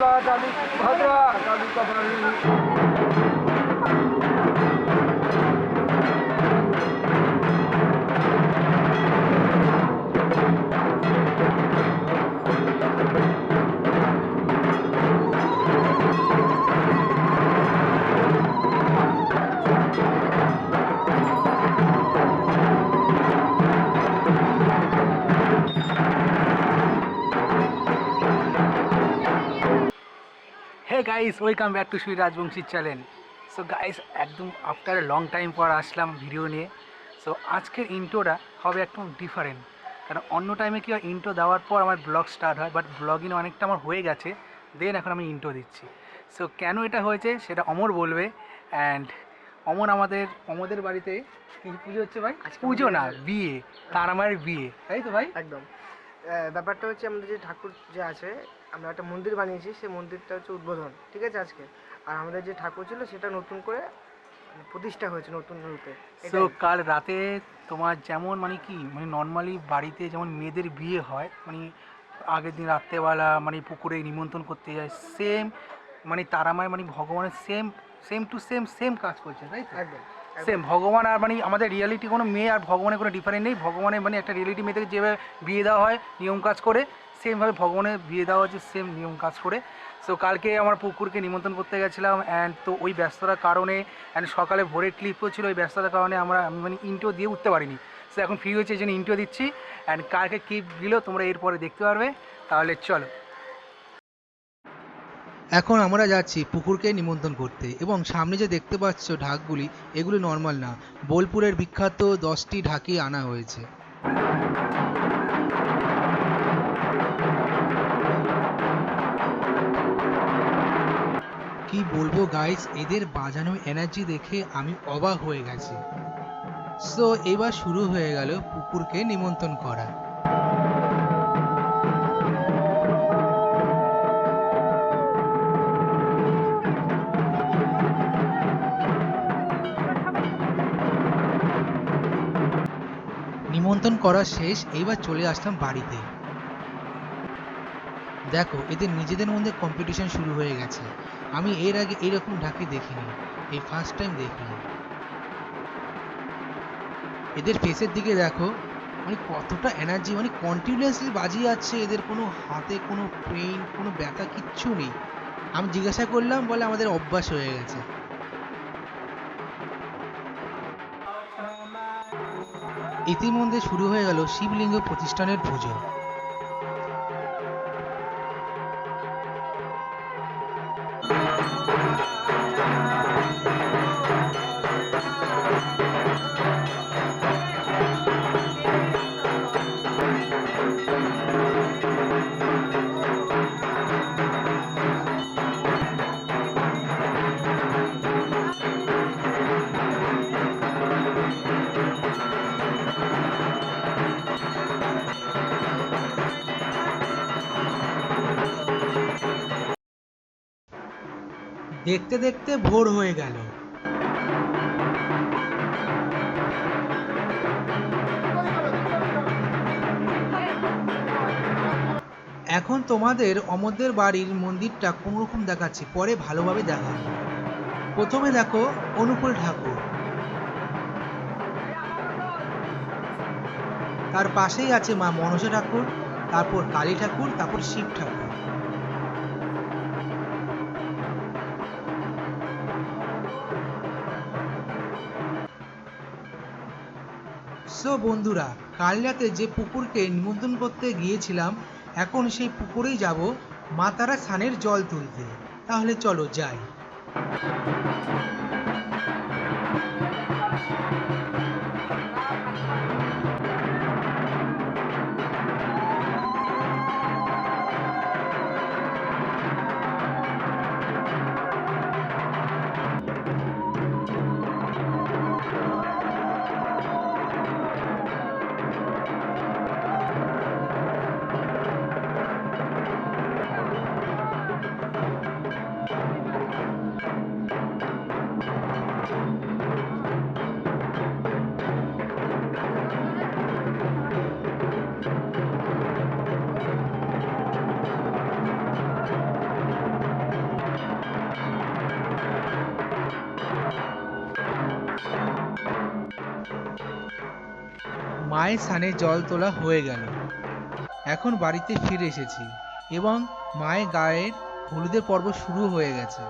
भद्रा হ্যাঁ guys welcome back to Shri Rajbanshi channel so guys একদম after long time পর আসলাম ভিডিও নিয়ে। সো আজকের ইন্ট্রোটা হবে একদম ডিফারেন্ট কারণ অন্য টাইমে কী হয় ইন্ট্রো দেওয়ার পর আমার ব্লগ স্টার্ট হয় বাট ব্লগিং অনেকটা আমার হয়ে গেছে। দেন এখন আমি ইন্ট্রো দিচ্ছি। সো কেন এটা হয়েছে সেটা অমর বলবে। অ্যান্ড অমর আমাদের অমদের বাড়িতে কী পুজো হচ্ছে ভাই? পুজো না বিয়ে। তার আমার বিয়ে। তাই তো ভাই? একদম। ব্যাপারটা হচ্ছে আমাদের যে ঠাকুর যে আছে আমরা একটা মন্দির বানিয়েছি সেই মন্দিরটা হচ্ছে উদ্বোধন ঠিক আছে আজকে? আর আমাদের যে ঠাকুর ছিল সেটা নতুন করে মানে প্রতিষ্ঠা হয়েছে নতুন রূপে। তো কাল রাতে তোমার যেমন মানে কি মানে নর্মালি বাড়িতে যেমন মেয়েদের বিয়ে হয় মানে আগের দিন রাত্রেবেলা মানে পুকুরে নিমন্ত্রণ করতে যায় সেম মানে তারামায় মানে ভগবানের same same to same same কাজ করছে তাই তো? একদম একদম। সেম ভগবান আর মানে আমাদের রিয়ালিটি কোনো মেয়ে আর ভগবানের কোনো ডিফারেন্ট নেই ভগবানের মানে একটা রিয়ালিটি মেয়েদের যেভাবে বিয়ে দেওয়া হয় নিয়ম কাজ করে সেমভাবে ভগবানের বিয়ে দেওয়া হচ্ছে সেম নিয়ম কাজ করে। সো কালকে আমার পুকুরকে নিমন্ত্রণ করতে গেছিলাম অ্যান্ড তো ওই ব্যস্ততার কারণে অ্যান্ড সকালে ভোরের ক্লিপও ছিল, ওই ব্যস্ততার কারণে আমরা আমি মানে ইন্টো দিয়ে উঠতে পারিনি। সো এখন ফ্রি হয়েছে, এই জন্য ইন্টো দিচ্ছি। অ্যান্ড কালকে ক্লিপ দিল, তোমরা এরপরে দেখতে পারবে। তাহলে চলো। এখন আমরা যাচ্ছি পুকুরকে নিমন্ত্রণ করতে এবং সামনে যে দেখতে পাচ্ছ ঢাকগুলি, এগুলো নর্মাল না। বোলপুরের বিখ্যাত দশটি ঢাকি আনা হয়েছে। কি বলব গাইস এদের বাজানো এনার্জি দেখে আমি অবাক হয়ে গেছি। সো এবার শুরু হয়ে গেল পুকুরকে নিমন্ত্রণ করা। নিমন্ত্রণ করা শেষ এইবার চলে আসলাম বাড়িতে। দেখো, এদের নিজেদের মধ্যে কম্পিটিশন শুরু হয়ে গেছে। আমি এর আগে এইরকম ঢাকি দেখিনি, এই ফার্স্ট টাইম দেখলাম। এদের ফেসের দিকে দেখো মানে কতটা এনার্জি মানে কন্টিনিউয়াসলি বাজিয়ে যাচ্ছে, এদের কোনো হাতে কোনো পেইন কোনো ব্যথা, কিচ্ছু নেই। আমি জিজ্ঞাসা করলাম, বলে আমাদের অভ্যাস হয়ে গেছে। ইতিমধ্যে শুরু হয়ে গেল শিবলিঙ্গ প্রতিষ্ঠানের পুজো। দেখতে দেখতে ভোর হয়ে গেল। এখন তোমাদের অমরদের বাড়ির মন্দিরটা কোনোরকম দেখাচ্ছি, পরে ভালোভাবে দেখা প্রথমে দেখো অনুকূল ঠাকুর। তার পাশেই আছে মা মনসা ঠাকুর, তারপর কালী ঠাকুর, তারপর শিব ঠাকুর। সো বন্ধুরা, কাল রাতে যে পুকুরকে নিমন্ত্রণ করতে গিয়েছিলাম, এখন সেই পুকুরেই যাব মা তারা স্নানের জল তুলতে। তাহলে চলো যাই। মায়ের স্থানে জল তোলা হয়ে গেল। এখন বাড়িতে ফিরে এসেছি এবং মায়ের গায়ের হলুদের পর্ব শুরু হয়ে গেছে।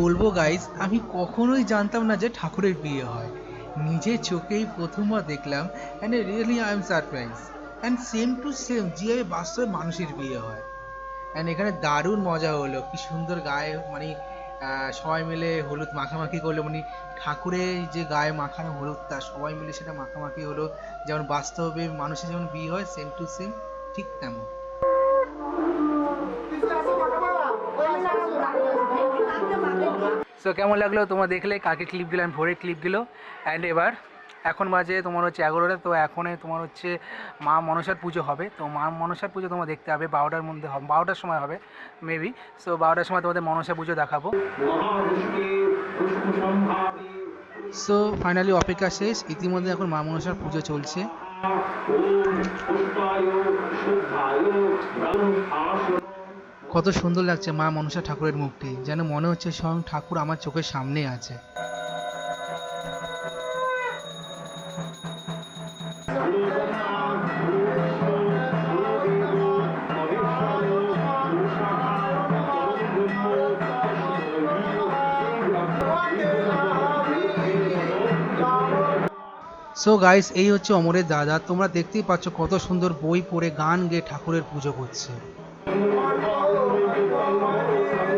বলব গাইস আমি কখনোই জানতাম না যে ঠাকুরের বিয়ে হয়। নিজের চোখেই প্রথমবার দেখলাম and really I am surprise and same to same যেভাবে বাস্তবে মানুষের বিয়ে হয়। অ্যান্ড এখানে দারুণ মজা হলো, কি সুন্দর গায়ে মানে সবাই মিলে হলুদ মাখামাখি করল মানে ঠাকুরের যে গায়ে মাখানো হলুদটা, সবাই মিলে সেটা মাখামাখি হলো। যেমন বাস্তবে মানুষের যেমন বিয়ে হয় সেম টু সেম ঠিক তেমন। সো কেমন লাগল? তোমরা দেখলে কাকে ক্লিপ দিলাম ভোরের ক্লিপ দিল। অ্যান্ড এবার, এখন বাজে তোমার হচ্ছে এগারোটা। তো এখনে তোমার হচ্ছে মা মনসার পুজো হবে। তো মা মনসার পুজো তোমার দেখতে হবে বারোটার মধ্যে হবে, বারোটার সময় হবে মেবি সো বারোটার সময় তোমাদের মনসা পুজো দেখাবো। সো ফাইনালি অপেক্ষা শেষ। ইতিমধ্যে এখন মা মনসার পুজো চলছে। কত সুন্দর লাগছে মা মনসা ঠাকুরের মুখটি, যেন মনে হচ্ছে স্বয়ং ঠাকুর আমার চোখের সামনে আছে। সো গাইস এই হচ্ছে অমরের দাদা। তোমরা দেখতেই পাচ্ছ কত সুন্দর বই পড়ে গান গেয়ে ঠাকুরের পুজো করছে Oh,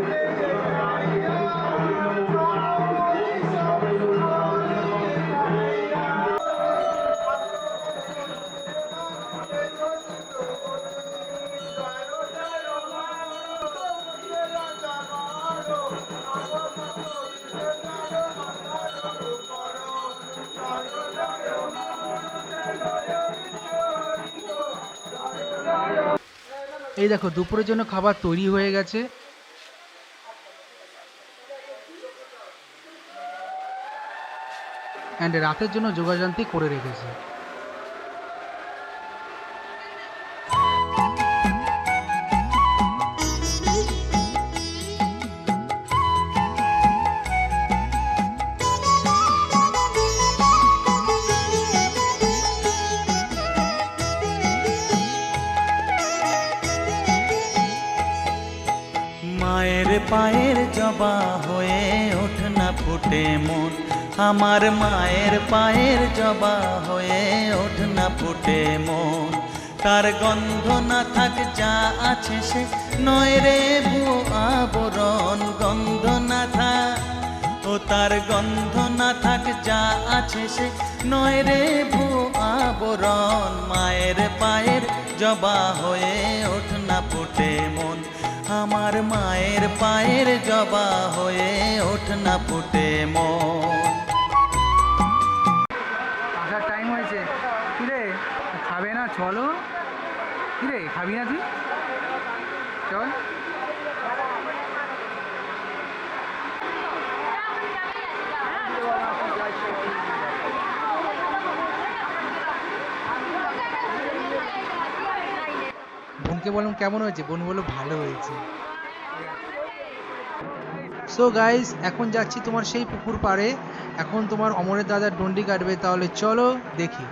এই দেখো দুপুরের জন্য খাবার তৈরি হয়ে গেছে। অ্যান্ড রাতের জন্য যোগাযান্তি করে রেখেছে। পায়ের জবা হয়ে ওঠ না ফুটে মন। আমার মায়ের পায়ের জবা হয়ে ওঠ না ফুটে মন। তার গন্ধ না থাক, যা আছে সে নয় রে ভু আবরণ। গন্ধ না থাক, ও তার গন্ধ না থাক, যা আছে সে নয় রে আবরণ। মায়ের পায়ের জবা হয়ে ওঠ না ফুটে মন। আমার মায়ের পায়ের জবা হয়ে ওঠ না ফুটে মন। টাইম হয়েছে। কিরে? খাবে না? চলো। কিরে, খাবি না তুই? চল। বোনকে বললাম, কেমন হয়েছে? বোন বলল, ভালো হয়েছে। সো গাইজ এখন যাচ্ছি তোমার সেই পুকুর পাড়ে। এখন তোমার অমরের দাদার ডন্ডি কাটবে, তাহলে চলো দেখি।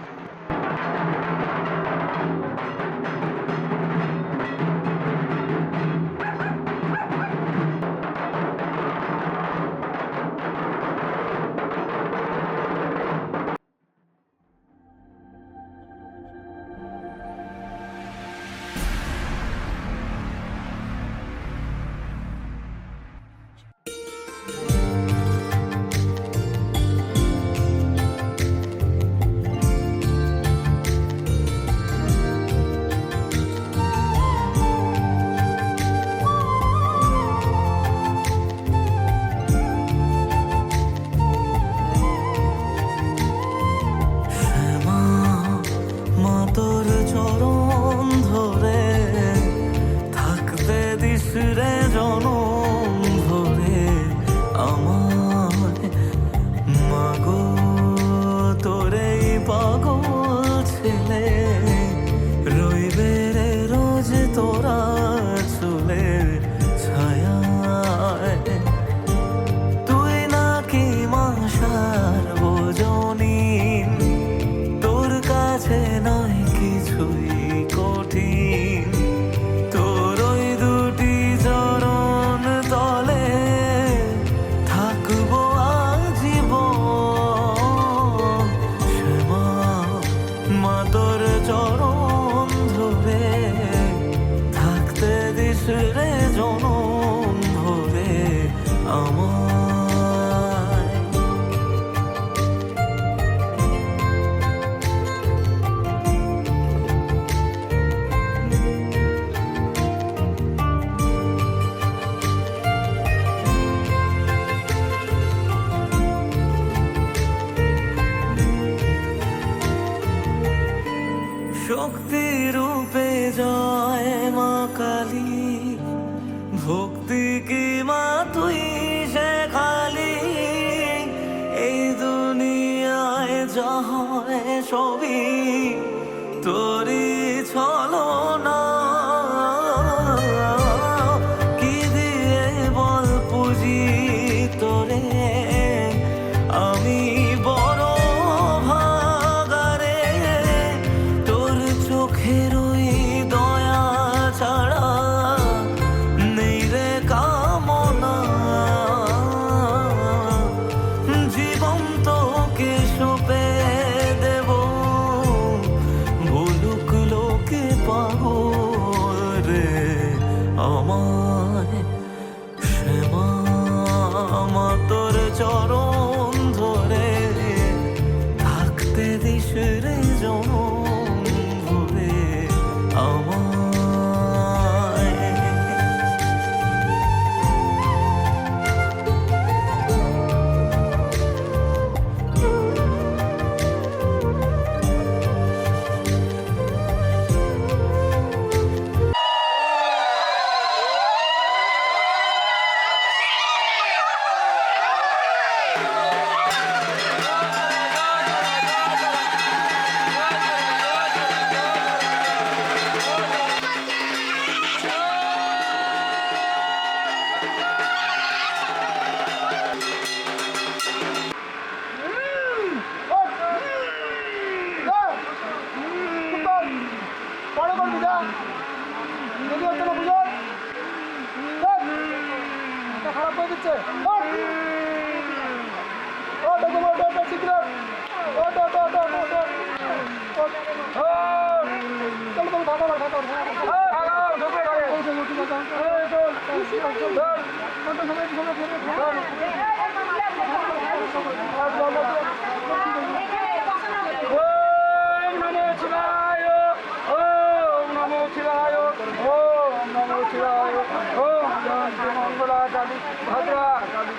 ভদ্রা কালী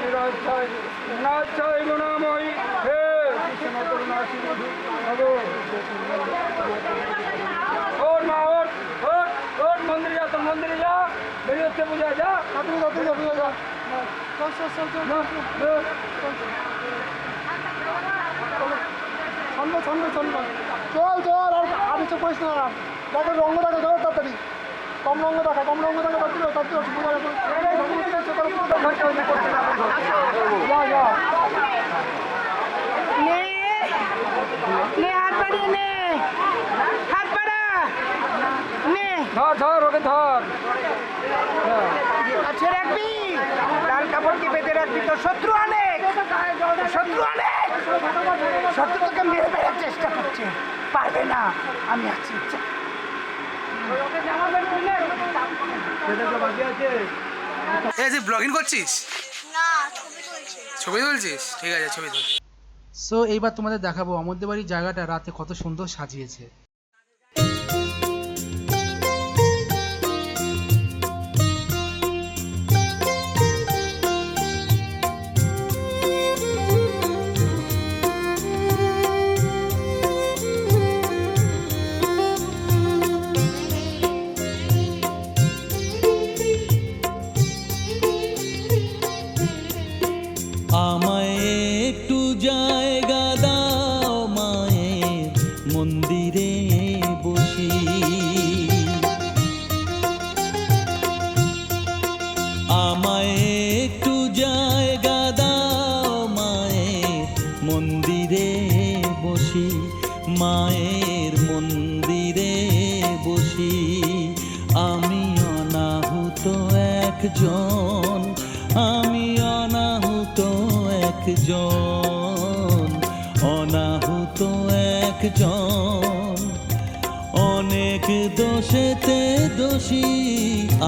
বিরাজয় নাচয় গুণাময়ী হে ওর মা ওর ওর ওর মন্দিরে যা তোর মন্দিরে যা বেরিয়ে হচ্ছে পূজা যা তুই যা তুই যা চল চল চল চল সামনে সামনে সামনে চল চল আর আর কিছু করিস না দেখো রঙ্গ দেখা যাও তাড়াতাড়ি কম রঙ্গ দেখা কম রঙ্গ দেখা তাড়াতাড়ি তাড়াতাড়ি যা যা নে নে হাত বাড়িয়ে নে। হাত বাড়া। নে। ধর ধর ওকে ধর। কাছে রাখবি। লাল কাপড় কি বেঁধে রাখবি। তো শত্রু অনেক। শত্রু অনেক। শত্রু তোকে মেরে ফেলার চেষ্টা করছে। পারবে না। আমি আছি চল। এই তুই ব্লগিং করছিস? না ছবি ছবি তুলছিস? ঠিক আছে ছবি তুল। সো এইবার তোমাদের দেখাবো আমাদের বাড়ির জায়গাটা রাতে কত সুন্দর সাজিয়েছে। দোষী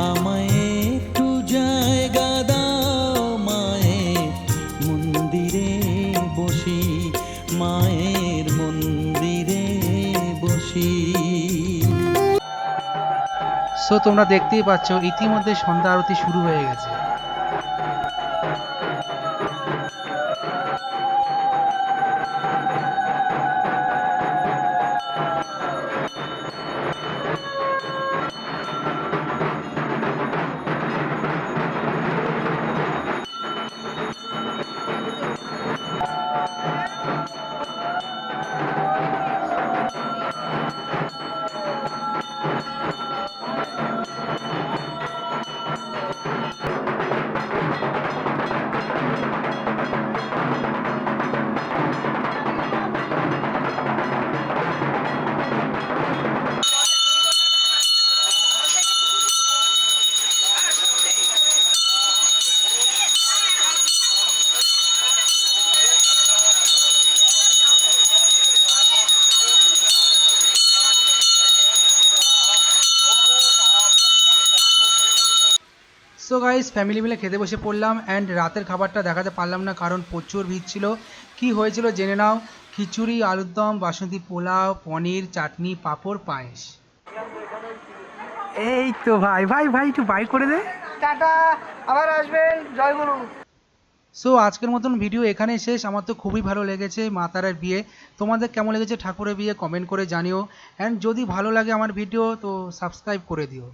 আমায় একটু জায়গা দাও মায়ের মন্দিরে বসি, মায়ের মন্দিরে বসি। সো তোমরা দেখতেই পাচ্ছ, ইতিমধ্যে সন্ধ্যা আরতি শুরু হয়ে গেছে। সো গাইস ফ্যামিলি মিলে খেতে বসে পড়লাম অ্যান্ড রাতের খাবারটা দেখাতে পারলাম না কারণ প্রচুর ভিড় ছিল। কী হয়েছিল জেনে নাও। খিচুড়ি আলুর দম বাসন্তী পোলাও পনির চাটনি পাঁপড় পায়েস। এই তো ভাই ভাই ভাই একটু বাই করে দে। টাটা আবার আসবেন। জয় গুরু। সো আজকের মতন ভিডিও এখানে শেষ। আমার তো খুবই ভালো লেগেছে মা তারার বিয়ে। তোমাদের কেমন লেগেছে ঠাকুরের বিয়ে? কমেন্ট করে জানিও। অ্যান্ড যদি ভালো লাগে আমার ভিডিও তো সাবস্ক্রাইব করে দিও।